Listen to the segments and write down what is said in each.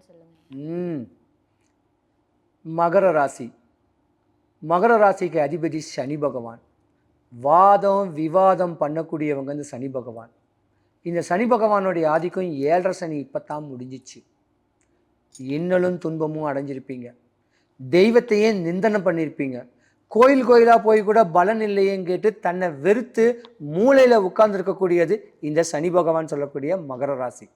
பலன்கள் சொல்லுங்க. ம். மகர ராசி. மகர ராசிக்கு அதிபதி சனி பகவான். வாதம் விவாதம் பண்ணக்கூடியவங்க இந்த சனி பகவான். இந்த சனி பகவானுடைய ஆதிக்கம் ஏழரை சனி இப்போ தான் முடிஞ்சிச்சு. இன்னலும் துன்பமும் அடைஞ்சிருப்பீங்க. தெய்வத்தையே நிந்தனை பண்ணியிருப்பீங்க கோயில் கோயிலாக போய் கூட பலன் இல்லையேன்னு கேட்டு தன்னை வெறுத்து மூளையில் உட்கார்ந்துருக்கக்கூடியது இந்த சனி பகவான் சொல்லக்கூடிய மகர ராசி.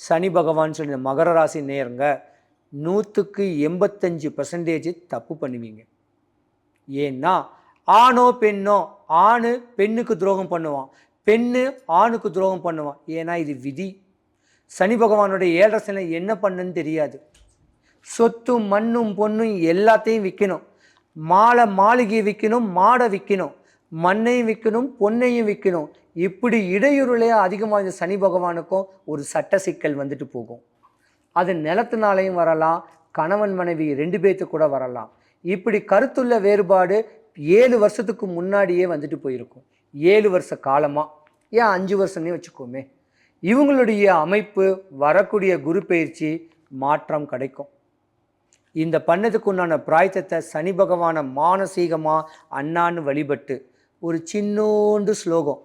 சனி பகவான் சொல்லி மகர ராசி நேருங்க நூற்றுக்கு எண்பத்தஞ்சு பர்சன்டேஜ் தப்பு பண்ணுவீங்க. ஏன்னா ஆணோ பெண்ணோ ஆணு பெண்ணுக்கு துரோகம் பண்ணுவான். பெண்ணு ஆணுக்கு துரோகம் பண்ணுவான். ஏன்னா இது விதி. சனி பகவானுடைய ஏழரசனை என்ன பண்ணுன்னு தெரியாது. சொத்தும் மண்ணும் பொண்ணும் எல்லாத்தையும் விற்கணும் மாலை மாளிகையை விற்கணும் மாடை விற்கணும் மண்ணையும் விற்கணும் பொன்னையும் விற்கணும் இப்படி இடையூறுலே அதிகமாக இந்த சனி பகவானுக்கும் ஒரு சட்ட சிக்கல் வந்துட்டு போகும். அது நிலத்தினாலையும் வரலாம் கணவன் மனைவி ரெண்டு பேர்த்து கூட வரலாம். இப்படி கருத்துள்ள வேறுபாடு ஏழு வருஷத்துக்கு முன்னாடியே வந்துட்டு போயிருக்கும். ஏழு வருஷ காலமாக ஏன் அஞ்சு வருஷம்னே வச்சுக்கோமே. இவங்களுடைய அமைப்பு வரக்கூடிய குரு பயிற்சி மாற்றம் கிடைக்கும். இந்த பண்ணதுக்கு உண்டான பிராயத்தத்தை சனி பகவானை மானசீகமாக அண்ணான்னு வழிபட்டு ஒரு சின்னோண்டு ஸ்லோகம்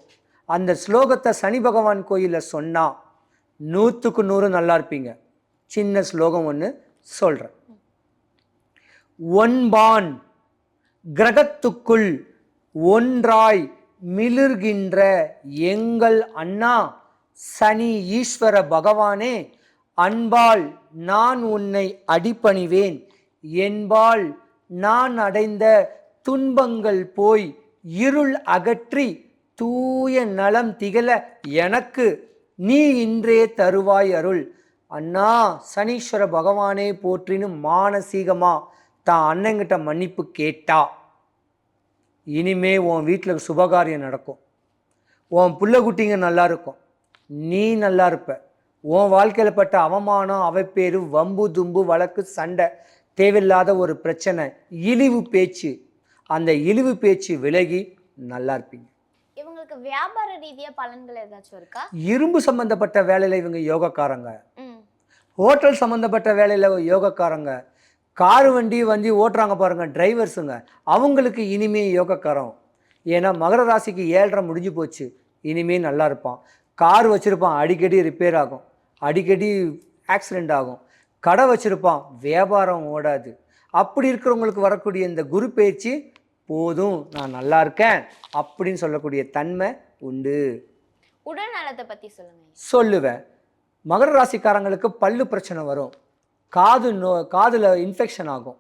அந்த ஸ்லோகத்தை சனி பகவான் கோயிலில் சொன்னால் நூற்றுக்கு நூறு நல்லா இருப்பீங்க. சின்ன ஸ்லோகம் ஒன்று சொல்கிறேன் ஒன்பான் கிரகத்துக்குள் ஒன்றாய் மிளிர்கின்ற எங்கள் அண்ணா சனி ஈஸ்வர பகவானே அன்பால் நான் உன்னை அடிபணிவேன் என்பால் நான் அடைந்த துன்பங்கள் போய் இருள் அகற்றி தூய நலம் திகழ எனக்கு நீ இன்றே தருவாய் அருள். அண்ணா சனீஸ்வர பகவானே போற்றின்னு மானசீகமா? தான் அண்ணங்கிட்ட மன்னிப்பு கேட்டா. இனிமே உன் வீட்டில் சுபகாரியம் நடக்கும். உன் புள்ள குட்டிங்க நல்லா இருக்கும். நீ நல்லா இருப்ப. உன் வாழ்க்கையில் பட்ட அவமானம் அவப்பேரு வம்பு தும்பு வழக்கு சண்டை தேவையில்லாத ஒரு பிரச்சனை இழிவு பேச்சு. அந்த இழிவு பேச்சு விலகி நல்லா இருப்பீங்க. இவங்களுக்கு வியாபார ரீதியா பலன்கள் ஏதாச்சும் இருக்கா? இரும்பு சம்பந்தப்பட்ட வேலையில் இவங்க யோகக்காரங்க. ஹோட்டல் சம்மந்தப்பட்ட வேலையில் யோகக்காரங்க. கார் வண்டி வண்டி ஓட்டுறாங்க பாருங்க டிரைவர்ஸுங்க. அவங்களுக்கு இனிமே யோகக்காரம். ஏன்னா மகர ராசிக்கு ஏழரை முடிஞ்சு போச்சு. இனிமே நல்லா இருப்பான். கார் வச்சுருப்பான் அடிக்கடி ரிப்பேர் ஆகும். அடிக்கடி ஆக்சிடெண்ட் ஆகும். கடை வச்சுருப்பான் வியாபாரம் ஓடாது. அப்படி இருக்கிறவங்களுக்கு வரக்கூடிய இந்த குரு பயிற்சி போதும் நான் நல்லா இருக்கேன் அப்படின்னு சொல்லக்கூடிய தன்மை உண்டு. உடல் நலத்தை பத்தி சொல்லுங்க. சொல்லுவேன். மகர ராசிக்காரங்களுக்கு பல்லு பிரச்சனை வரும். காது நோ காதில் இன்ஃபெக்ஷன் ஆகும்.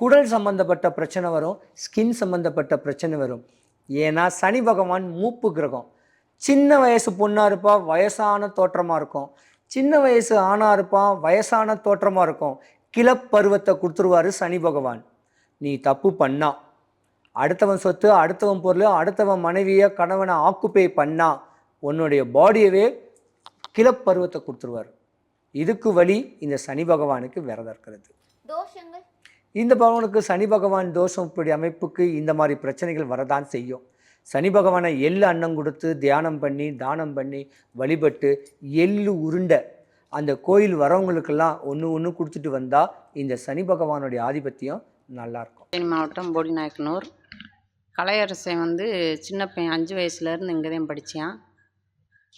குடல் சம்பந்தப்பட்ட பிரச்சனை வரும். ஸ்கின் சம்பந்தப்பட்ட பிரச்சனை வரும். ஏன்னா சனி பகவான் மூப்பு கிரகம். சின்ன வயசு பொண்ணாக இருப்பா வயசான தோற்றமாக இருக்கும். சின்ன வயசு ஆணாக இருப்பான் வயசான தோற்றமாக இருக்கும். கிளப்பருவத்தை கொடுத்துருவாரு சனி பகவான். நீ தப்பு பண்ணா. அடுத்தவன் சொத்து அடுத்தவன் பொருள் அடுத்தவன் மனைவியை கணவனை ஆக்குப்பை பண்ணா உன்னுடைய பாடியவே கிளப்பருவத்தை கொடுத்துருவார். இதுக்கு வழி இந்த சனி பகவானுக்கு விரதம் இருக்கிறது. தோஷங்கள்? இந்த பகவானுக்கு சனி பகவான் தோஷம் இப்படி அமைப்புக்கு இந்த மாதிரி பிரச்சனைகள் வரதான் செய்யும். சனி பகவானை எள்ளு அன்னம் கொடுத்து தியானம் பண்ணி தானம் பண்ணி வழிபட்டு எள்ளு உருண்டை அந்த கோயில் வரவங்களுக்கெல்லாம் ஒன்று ஒன்று கொடுத்துட்டு வந்தால் இந்த சனி பகவானுடைய ஆதிபத்தியம் நல்லாயிருக்கும் மாவட்டம் போடிநாயக்கனூர். கலையரசன் வந்து சின்ன பையன் அஞ்சு வயசுலேருந்து இங்கே தான் படித்தான்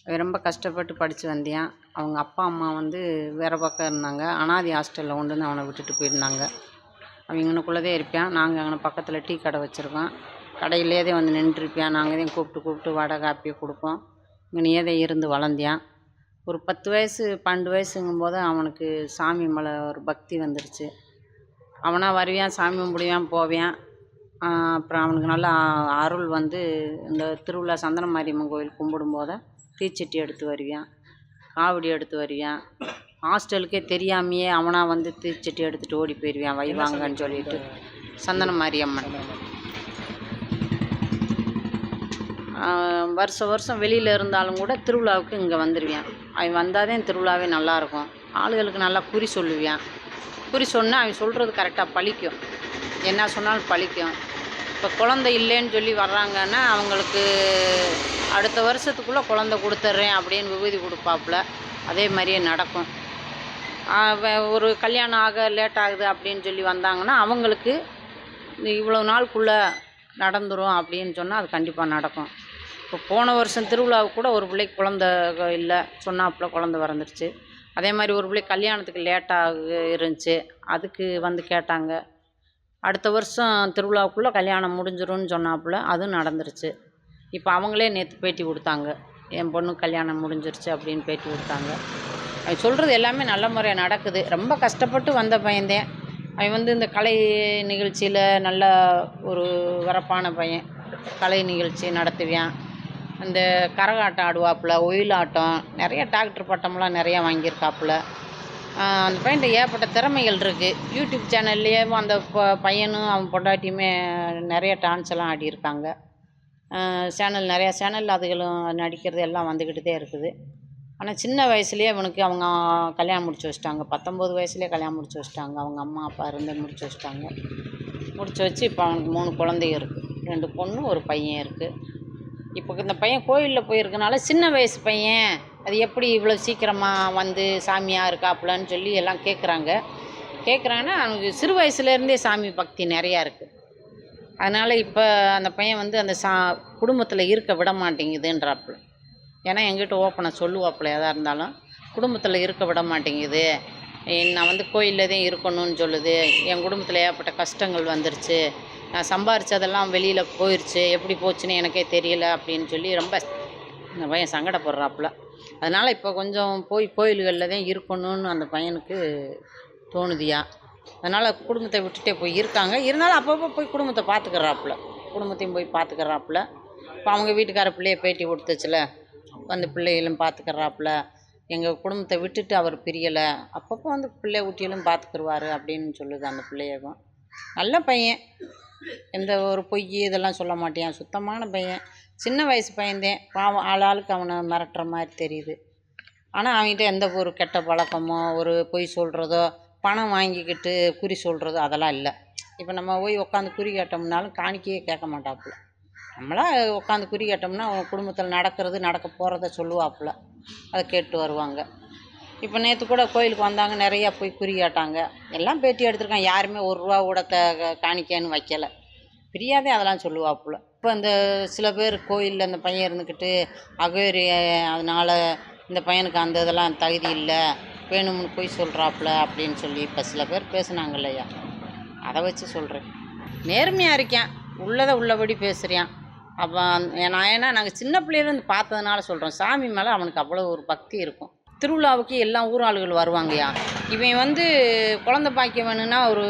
ரொம்ப கஷ்டப்பட்டு படித்து வந்தியான். அவங்க அப்பா அம்மா வந்து வேறு பக்கம் இருந்தாங்க. அனாதி ஹாஸ்டலில் கொண்டு வந்து அவனை விட்டுட்டு போயிருந்தாங்க. அவன் இருப்பான். நாங்கள் அங்கே பக்கத்தில் டீ கடை வச்சுருக்கோம். கடையிலேயே தான் வந்து நின்றுருப்பான். நாங்கள் தான் கூப்பிட்டு கூப்பிட்டு வடை காப்பியை கொடுப்போம். இங்கேயே தான் இருந்து வளர்ந்தியான். ஒரு பத்து வயசு பன்னெண்டு வயசுங்கும்போது அவனுக்கு சாமி மேலே ஒரு பக்தி வந்துருச்சு. அவனாக வருவான் சாமி கும்பிடுவான் போவான். அப்புறம் அவனுக்கு நல்லா அருள் வந்து இந்த திருவிழா சந்தன மாரியம்மன் கோயில் கும்பிடும்போது தீச்சட்டி எடுத்து வருவான் காவடி எடுத்து வருவான் ஹாஸ்டலுக்கே தெரியாமையே அவனாக வந்து தீச்சட்டி எடுத்துகிட்டு ஓடி போயிடுவான் வைவாங்கன்னு சொல்லிட்டு. சந்தன மாரியம்மன் வருஷம் வருஷம் வெளியில் இருந்தாலும் கூட திருவிழாவுக்கு இங்கே வந்துடுவான் அவன் வந்தால் தான் திருவிழாவே நல்லாயிருக்கும். ஆளுகளுக்கு நல்லா குறி சொல்லுவான் குறி சொன்னால் அவன் சொல்கிறது கரெக்டாக பழிக்கும். என்ன சொன்னாலும் பழிக்கும். இப்போ குழந்தை இல்லைன்னு சொல்லி வர்றாங்கன்னா அவங்களுக்கு அடுத்த வருஷத்துக்குள்ளே குழந்தை கொடுத்துட்றேன் அப்படின்னு விபூதி கொடுப்பாப்புல. அதே மாதிரியே நடக்கும். ஒரு கல்யாணம் ஆக லேட் ஆகுது அப்படின்னு சொல்லி வந்தாங்கன்னா அவங்களுக்கு இவ்வளோ நாளுக்குள்ளே நடந்துடும் அப்படின்னு சொன்னால் அது கண்டிப்பாக நடக்கும். இப்போ போன வருஷம் திருவிழாவுக்கு கூட ஒரு பிள்ளைக்கு குழந்த இல்லை சொன்னாப்புல குழந்த பிறந்துருச்சு. அதே மாதிரி ஒரு பிள்ளை கல்யாணத்துக்கு லேட்டாக இருந்துச்சு. அதுக்கு வந்து கேட்டாங்க. அடுத்த வருஷம் திருவிழாவுக்குள்ளே கல்யாணம் முடிஞ்சிரும்னு சொன்னாப்புல அதுவும் நடந்துருச்சு. இப்போ அவங்களே நேற்று பேட்டி கொடுத்தாங்க. என் பொண்ணு கல்யாணம் முடிஞ்சிருச்சு அப்படின்னு பேட்டி கொடுத்தாங்க. அவன் சொல்கிறது எல்லாமே நல்ல முறையாக நடக்குது. ரொம்ப கஷ்டப்பட்டு வந்த பையன்தான். அவன் வந்து இந்த கலை நிகழ்ச்சியில் நல்ல ஒரு வரப்பான பையன். கலை நிகழ்ச்சி நடத்துவான் இந்த கரகாட்டம் ஆடுவாப்புல ஒயிலாட்டம் நிறைய டாக்டர் பட்டம்லாம் நிறையா வாங்கியிருக்காப்புல. அந்த பையன்கிட்ட ஏகப்பட்ட திறமைகள் இருக்குது யூடியூப் சேனல்லையே அந்த ப- பையனும் அவன் பொண்டாட்டியுமே நிறைய டான்ஸ் எல்லாம் ஆடியிருக்காங்க. சேனல் நிறையா சேனல் அதுகளும் நடிக்கிறது எல்லாம் வந்துக்கிட்டு தான் இருக்குது. ஆனால் சின்ன வயசுலேயே அவனுக்கு அவங்க கல்யாணம் முடிச்சு வச்சிட்டாங்க. பத்தொம்போது வயசுலேயே கல்யாணம் முடிச்சு வச்சிட்டாங்க. அவங்க அம்மா அப்பா இருந்து முடிச்சு வச்சிட்டாங்க. முடிச்சு வச்சு இப்போ அவனுக்கு மூணு குழந்தைங்க இருக்குது ரெண்டு பொண்ணு ஒரு பையன் இருக்குது இப்போ இந்த பையன் கோயிலில் போயிருக்கனால சின்ன வயசு பையன். அது எப்படி இவ்வளோ சீக்கிரமாக வந்து சாமியாக இருக்காப்புலன்னு சொல்லி எல்லாம் கேட்குறாங்க கேட்குறாங்கன்னா அவனுக்கு சிறு வயசுலேருந்தே சாமி பக்தி நிறையா இருக்குது அதனால் இப்போ அந்த பையன் வந்து அந்த சா குடும்பத்தில் இருக்க விட மாட்டேங்குதுன்றாப்புல. ஏன்னா எங்கிட்ட ஓப்பனை சொல்லுவாப்புல எதாக இருந்தாலும். குடும்பத்தில் இருக்க விட மாட்டேங்குது. நான் வந்து கோயிலில் தான் இருக்கணும்னு சொல்லுது. என் குடும்பத்தில் ஏற்பட்ட கஷ்டங்கள் வந்துருச்சு. நான் சம்பாரிச்சதெல்லாம் வெளியில் போயிடுச்சு எப்படி போச்சுன்னு எனக்கே தெரியல அப்படின்னு சொல்லி ரொம்ப அந்த பையன் சங்கடப்படுறாப்புல. அதனால் இப்போ கொஞ்சம் போய் கோயில்களில் தான் இருக்கணும்னு அந்த பையனுக்கு தோணுதியா. அதனால் குடும்பத்தை விட்டுட்டே போய் இருக்காங்க. இருந்தாலும் அப்பப்போ போய் குடும்பத்தை பார்த்துக்கிறாப்புல குடும்பத்தையும் போய் பார்த்துக்கிறாப்புல இப்போ அவங்க வீட்டுக்கார பிள்ளைய பேட்டி கொடுத்துச்சுல. அந்த பிள்ளைகளும் பார்த்துக்கிறாப்புல எங்கள் குடும்பத்தை விட்டுட்டு அவர் பிரியலை. அப்பப்போ வந்து பிள்ளை ஊட்டியிலும் பார்த்துக்கிருவார் அப்படின்னு சொல்லுது அந்த பிள்ளையவும் நல்ல பையன். எந்த ஒரு பொய் இதெல்லாம் சொல்ல மாட்டேன் சுத்தமான பையன். சின்ன வயசு பையன்தேன். பாவம் ஆள் ஆளுக்கு அவனை மிரட்டுற மாதிரி தெரியுது. ஆனால் அவன்கிட்ட எந்த ஒரு கெட்ட பழக்கமோ ஒரு பொய் சொல்கிறதோ பணம் வாங்கிக்கிட்டு குறி சொல்கிறதோ அதெல்லாம் இல்லை. இப்போ நம்ம போய் உட்காந்து குறி கேட்டோம்னாலும் காணிக்கையே கேட்க மாட்டாப்புல. நம்மளா உட்காந்து குறி கேட்டோம்னா அவன் குடும்பத்தில் நடக்கிறது நடக்க போகிறத சொல்லுவாப்புல. அதை கேட்டு வருவாங்க. இப்போ நேற்று கூட கோயிலுக்கு வந்தாங்க நிறையா போய் குறி கேட்டாங்க. எல்லாம் பேட்டி எடுத்திருக்காங்க. யாருமே ஒரு ரூபா கூட க காணிக்கைன்னு வைக்கலை. பிரியாதே அதெல்லாம் சொல்லுவாப்புல. இப்போ இந்த சில பேர் கோயிலில் அந்த பையன் இருந்துக்கிட்டு அகோரி அதனால் இந்த பையனுக்கு அந்த இதெல்லாம் தகுதி இல்லை வேணும்னு போய் சொல்கிறாப்புல அப்படின்னு சொல்லி இப்போ சில பேர் பேசுனாங்க இல்லையா? அதை வச்சு சொல்கிறேன் நேர்மையாக இருக்கேன் உள்ளதை உள்ளபடி பேசுகிறேன் அப்போ நான் ஏன்னா நாங்கள் சின்ன பிள்ளையிலேருந்து பார்த்ததுனால சொல்கிறோம் சாமி மேலே அவனுக்கு அவ்வளோ ஒரு பக்தி இருக்கும். திருவிழாவுக்கு எல்லா ஊர் ஆளுகள் வருவாங்கய்யா. இவன் வந்து குழந்த பாக்கியம் வேணும்னா ஒரு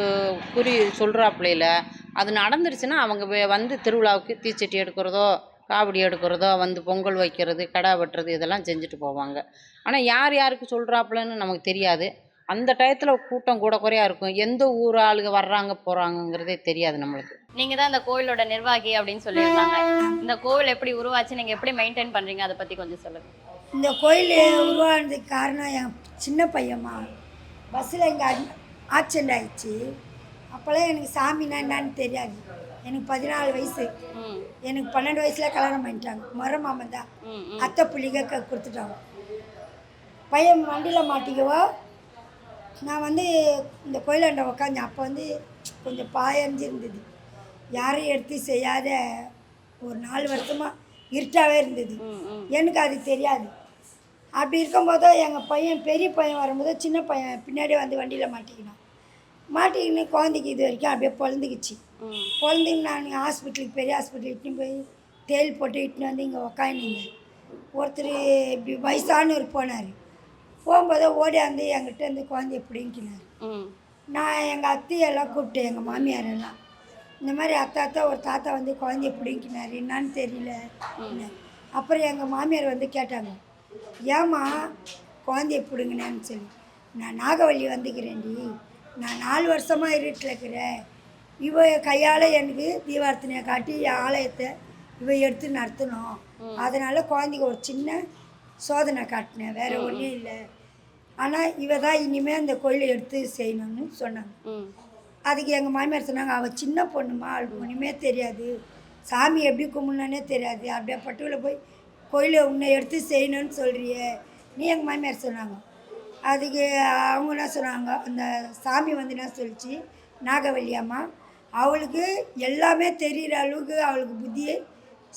குறி சொல்கிறாப்புலையில் அது நடந்துருச்சுன்னா அவங்க வந்து திருவிழாவுக்கு தீச்சட்டி எடுக்கிறதோ காவடி எடுக்கிறதோ வந்து பொங்கல் வைக்கிறது கடா வெட்டுறது இதெல்லாம் செஞ்சுட்டு போவாங்க. ஆனால் யார் யாருக்கு சொல்கிறாப்புலன்னு நமக்கு தெரியாது. அந்த டயத்தில் கூட்டம் கூட குறையா இருக்கும். எந்த ஊர் ஆளுங்க வர்றாங்க போகிறாங்கங்கிறதே தெரியாது நம்மளுக்கு. நீங்கள் தான் இந்த கோயிலோட நிர்வாகி அப்படின்னு சொல்லியிருந்தாங்க. இந்த கோவில் எப்படி உருவாச்சு நீங்கள் எப்படி மெயின்டைன் பண்ணுறீங்க அதை பற்றி கொஞ்சம் சொல்லுங்கள் இந்த கோயில் உருவானதுக்கு காரணம் என் சின்ன பையன்மா பஸ்ஸில் இங்கே ஆக்சிடெண்ட் ஆயிடுச்சு. அப்போல்லாம் எனக்கு சாமினா என்னன்னு தெரியாது. எனக்கு பதினாலு வயசு. எனக்கு பன்னெண்டு வயசில் கல்யாணம் பண்ணிட்டாங்க. முறை மாமன் தான். அத்தை புள்ளிக க கொடுத்துட்டாங்க. பையன் வண்டியில் மாட்டிக்கவோ? நான் வந்து இந்த கோயிலாண்ட உக்காந்தேன் அப்போ வந்து கொஞ்சம் பாயஞ்சு இருந்தது யாரையும் எடுத்து செய்யாத ஒரு நாலு வருஷமாக இருட்டாகவே இருந்தது. எனக்கு அது தெரியாது. அப்படி இருக்கும்போது எங்கள் பையன் பெரிய பையன் வரும்போது சின்ன பையன் பின்னாடி வந்து வண்டியில் மாட்டிக்கினான் மாட்டிக்கின்னு குழந்தைக்கு இது வரைக்கும் அப்படியே பொழந்துக்குச்சு. ம். குழந்தைங்க நான் ஹாஸ்பிட்டலுக்கு பெரிய ஹாஸ்பிட்டல் இட்டுன்னு போய் தேல் போட்டு இட்டுன்னு வந்து இங்கே உக்காந்துருந்தேன் ஒருத்தர் இப்படி வயசானவர் போனார். போகும்போது ஓடியாந்து என்கிட்ட இந்த குழந்தைய பிடிங்கினார். நான் எங்கள் அத்தையெல்லாம் கூப்பிட்டேன் எங்கள் மாமியார் எல்லாம் இந்த மாதிரி அத்தா அத்தா ஒரு தாத்தா வந்து குழந்தைய பிடிங்கினார். என்னான்னு தெரியல. அப்புறம் எங்கள் மாமியார் வந்து கேட்டாங்க ஏம்மா? குழந்தைய பிடுங்கினேன்னு சொல்லி. நான் நாகவல்லி வந்துக்கிறேன்டி. நான் நாலு வருஷமாக இருட்டில் இருக்கிறேன். இவ கையால் எனக்கு தீபார்த்தனையை காட்டி ஆலயத்தை இவ எடுத்து நடத்தணும். அதனால் குழந்தைக்கு ஒரு சின்ன சோதனை காட்டினேன். வேறு ஒன்றும் இல்லை. ஆனால் இவ தான் இனிமேல் அந்த கோயிலை எடுத்து செய்யணும்னு சொன்னாங்க. அதுக்கு எங்கள் மாமியார் சொன்னாங்க அவள் சின்ன பொண்ணுமா அவளுக்கு ஒன்றுமே தெரியாது. சாமி எப்படி கும்பிடணுன்னே தெரியாது. அப்படியே பட்டுவில் போய் கோயிலை உன்னை எடுத்து செய்யணும்னு சொல்கிறியே நீ எங்கள் மாமியார் சொன்னாங்க. அதுக்கு அவங்க என்ன சொன்னாங்க? அந்த சாமி வந்து என்ன சொல்லிச்சு? நாகவல்லி அம்மா அவளுக்கு எல்லாமே தெரிகிற அளவுக்கு அவளுக்கு புத்தி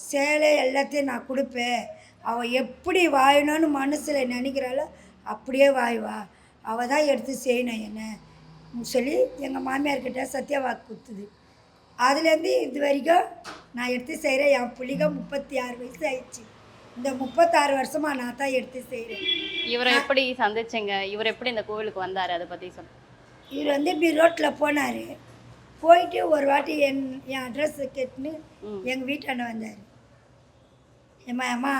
சேலை எல்லாத்தையும் நான் கொடுப்பேன். அவள் எப்படி வாழணும்னு மனசில் நினைக்கிறாளோ அப்படியே வாய்வா. அவள் தான் எடுத்து செய்யணும் என்ன? சொல்லி எங்கள் மாமியார்கிட்ட சத்தியவாக்கு கொடுத்துது. அதுலேருந்து இது வரைக்கும் நான் எடுத்து செய்கிறேன் என் பிள்ளைங்க முப்பத்தி ஆறு வயசு ஆயிடுச்சு. இந்த முப்பத்தாறு வருஷமாக நான் தான் எடுத்து செய்கிறேன் இவரை எப்படி சந்திச்சீங்க? இவர் எப்படி இந்த கோவிலுக்கு வந்தாரு? அதை பத்தி சொல்லுங்க இவர் வந்து இப்படி ரோட்டில் போனார். போயிட்டு ஒரு வாட்டி என் என் அட்ரஸ் கேட்டுன்னு. எங்கள் வீட்டாண்ட வந்தார். ஏம்மா அம்மா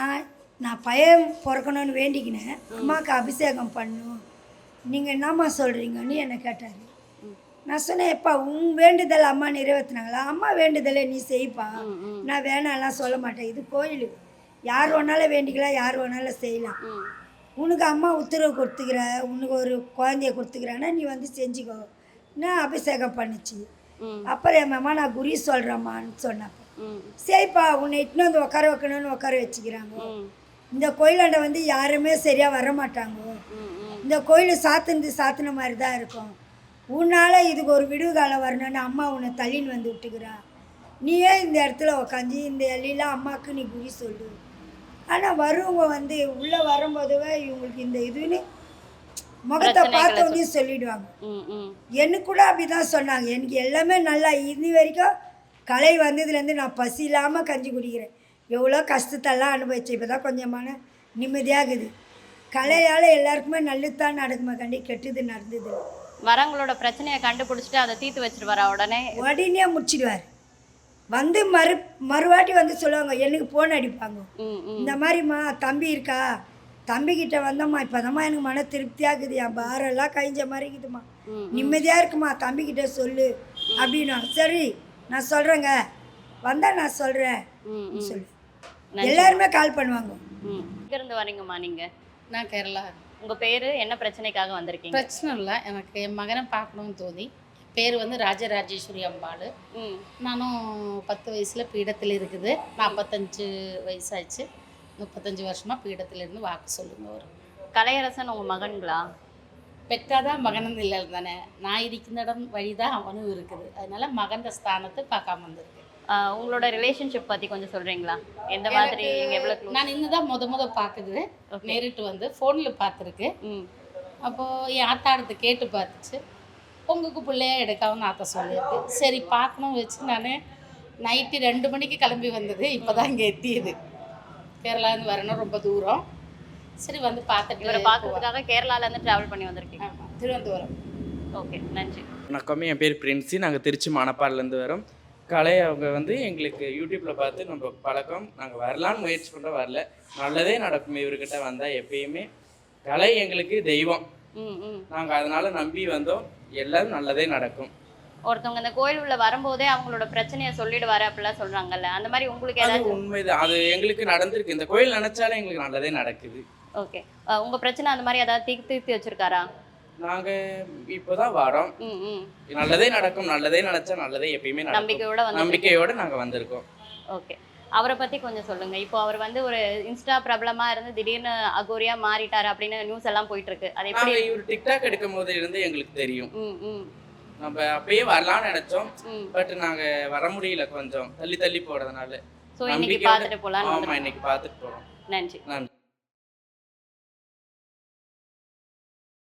நான் பையன் பிறக்கணும்னு வேண்டிக்கினேன். அம்மாவுக்கு அபிஷேகம் பண்ணும். நீங்கள் என்னம்மா சொல்கிறீங்கன்னு என்னை கேட்டார். நான் சொன்னேன் எப்பா உன் வேண்டுதல் அம்மா நிறைவேற்றினாங்களா அம்மா வேண்டுதலை நீ செய்ப்பா. நான் வேணாம்லாம் சொல்ல மாட்டேன். இது கோயில். யார் வேணாலும் வேண்டிக்கலாம் யார் வேணாலும் செய்யலாம். உனக்கு அம்மா உத்தரவு கொடுத்துக்கிற உனக்கு ஒரு குழந்தைய கொடுத்துக்கிறேன்னா நீ வந்து செஞ்சுக்கோ. நான் அபிஷேகம் பண்ணுச்சு. அப்புறம் என் அம்மா நான் குறி சொல்கிறேம்மான்னு சொன்னப்போ சரிப்பா உன்னை இட்டுன்னு வந்து உட்கார வைக்கணும்னு உட்கார வச்சுக்கிறாங்க. இந்த கோயிலாண்ட வந்து யாருமே சரியாக வர மாட்டாங்க. இந்த கோயில் சாத்துனது சாத்தின மாதிரி தான் இருக்கும். உன்னால் இதுக்கு ஒரு விடுவு காலம் வரணும்னு அம்மா உன்னை தள்ளின்னு வந்து விட்டுக்கிறா. நீயே இந்த இடத்துல உக்காந்து இந்த எல்லாம் அம்மாவுக்கு நீ குறி சொல்லு. ஆனால் வருவங்க வந்து உள்ளே வரும்போதுவே இவங்களுக்கு இந்த இதுன்னு முகத்தை பார்த்தவொடனே சொல்லிடுவாங்க. ம், ம். எனக்கு கூட அப்படி தான் சொன்னாங்க. எனக்கு எல்லாமே நல்லா இன்னி வரைக்கும் கலை வந்ததுலேருந்து நான் பசி இல்லாமல் கஞ்சி குடிக்கிறேன். எவ்வளோ கஷ்டத்தெல்லாம் அனுபவிச்சேன். இப்போ தான் கொஞ்சமான நிம்மதியாகுது. கலையால் எல்லாருக்குமே நல்லது தான் நடக்குமே கண்டி கெட்டது நடந்தது வரவங்களோட பிரச்சனையை கண்டுபிடிச்சிட்டு அதை தீர்த்து வச்சிருவாரா உடனே? உடனே முடிச்சிடுவார். வந்து மறு மறுவாட்டி வந்து சொல்லுவாங்க எனக்கு ஃபோன் அடிப்பாங்க. இந்த மாதிரிம்மா தம்பி இருக்கா? தம்பிக்கிட்ட வந்தம்மா இப்போதம்மா எனக்கு மன திருப்தியாகுது என் பாரெல்லாம் கழிஞ்ச மாதிரி இருக்குதும்மா. ம், நிம்மதியாக இருக்குமா தம்பிக்கிட்ட சொல்லு. அப்படின்னாங்க சரி நான் சொல்கிறேங்க வந்தால் நான் சொல்கிறேன் ம், ம். சொல்லு. எல்லாருமே கால் பண்ணுவாங்க. இருந்து வரீங்கம்மா நீங்க? நான் கேரளா. உங்க பேரு என்ன பிரச்சனைக்காக வந்திருக்கீங்க? பிரச்சனை இல்லை. எனக்கு என் மகனை பார்க்கணும்னு தோணி. பேர் வந்து ராஜராஜேஸ்வரி அம்பாள். ம், நானும் பத்து வயசில் பீடத்தில் இருக்குது. நாற்பத்தஞ்சு வயசாச்சு முப்பத்தஞ்சு வருஷமாக பீடத்தில் இருந்து வாக்கு சொல்லுங்க ஒரு. கலையரசன் உங்க மகன்களா? பெற்றாதான் மகனும் இல்லை தானே. நான் இருக்கிற இடம் வழிதான் அவனும் இருக்குது. அதனால மகன் ஸ்தானத்தை பார்க்காம வந்திருக்கு உங்களோட ரிலேஷன்ஷிப் பத்தி கொஞ்சம் சொல்றீங்களா? எந்த மாதிரி close? நான் இன்னுதான் முத முத பார்க்குது. நேரிட்டு வந்து ஃபோனில் பார்த்துருக்கு. ம், அப்போது என் ஆத்தாடத்தை கேட்டு பார்த்துச்சு. உங்களுக்கு பிள்ளையா எடுக்காமனு ஆத்தா சொல்லியிருக்கு. சரி பார்க்கணும் வச்சு நான் நைட்டு ரெண்டு மணிக்கு கிளம்பி வந்தது. இப்போ தான் இங்கே எத்தியது. கேரளாந்து வரணும் ரொம்ப தூரம். சரி வந்து பார்த்துட்டு இவரை பார்க்கறதுக்காக கேரளால இருந்து டிராவல் பண்ணி வந்திருக்கீங்க. ஆமாம் திருவனந்தபுரம். ஓகே நன்றி. வணக்கம் என் பேர் பிரின்ஸி நாங்கள் திருச்சி மணப்பாடிலேருந்து வரோம். கலை அவங்க வந்து எங்களுக்கு யூடியூப்பில் பார்த்து நம்ம பழக்கம் நாங்கள் வரலான்னு முயற்சி பண்ணுறோம் வரல. நல்லதே நடக்கும். இவர்கிட்ட வந்தால் எப்பயுமே கலை எங்களுக்கு தெய்வம். நாங்கள் அதனால் நம்பி வந்தோம். எல்லாரும் நல்லதே நடக்கும். ஒருத்தவங்க இந்த கோயில் உள்ள வரும்போதே அவங்களோட பிரச்சனையை சொல்லிடுவாரு அப்படிலாம் சொல்றாங்கல்ல. அந்த மாதிரி உங்களுக்கு ஏதாவது உண்மைதான். அது எங்களுக்கு நடந்திருக்கு. இந்த கோயில் நினச்சாலே எங்களுக்கு நல்லதே நடக்குது. ஓகே. உங்க பிரச்சனை அந்த மாதிரி ஏதாவது தீர்த்து தீர்த்து வச்சிருக்காரா? நாங்கள் இப்போ தான் வரோம். ம் ம். நல்லதே நடக்கும். நல்லதே நினச்சா நல்லதே எப்பயுமே நம்பிக்கையோட நம்பிக்கையோடு நாங்கள் வந்திருக்கோம். ஓகே. அவரை பத்தி கொஞ்சம் சொல்லுங்க. இப்போ அவர் வந்து ஒரு இன்ஸ்டா பிரபலமா இருந்து திடீர்னு அகோரியா மாறிட்டாரு அப்படின்னு நியூஸ் எல்லாம் போயிட்டு இருக்கு அது எப்படி இவர் டிக்டாக் எடுக்கும் போது இருந்து எங்களுக்கு தெரியும். நம்ம அப்பயே வரலாம்னு நினைச்சோம். பட் நாங்க வர முடியல கொஞ்சம். தள்ளி தள்ளி போறதுனால. ஸோ இன்னைக்கு நம்பிக்கையோட- பார்த்துட்டு போலான்னு ஆமா வந்திருக்கோம். இன்னைக்கு பார்த்துட்டு போறோம். நன்றி. நன்றி.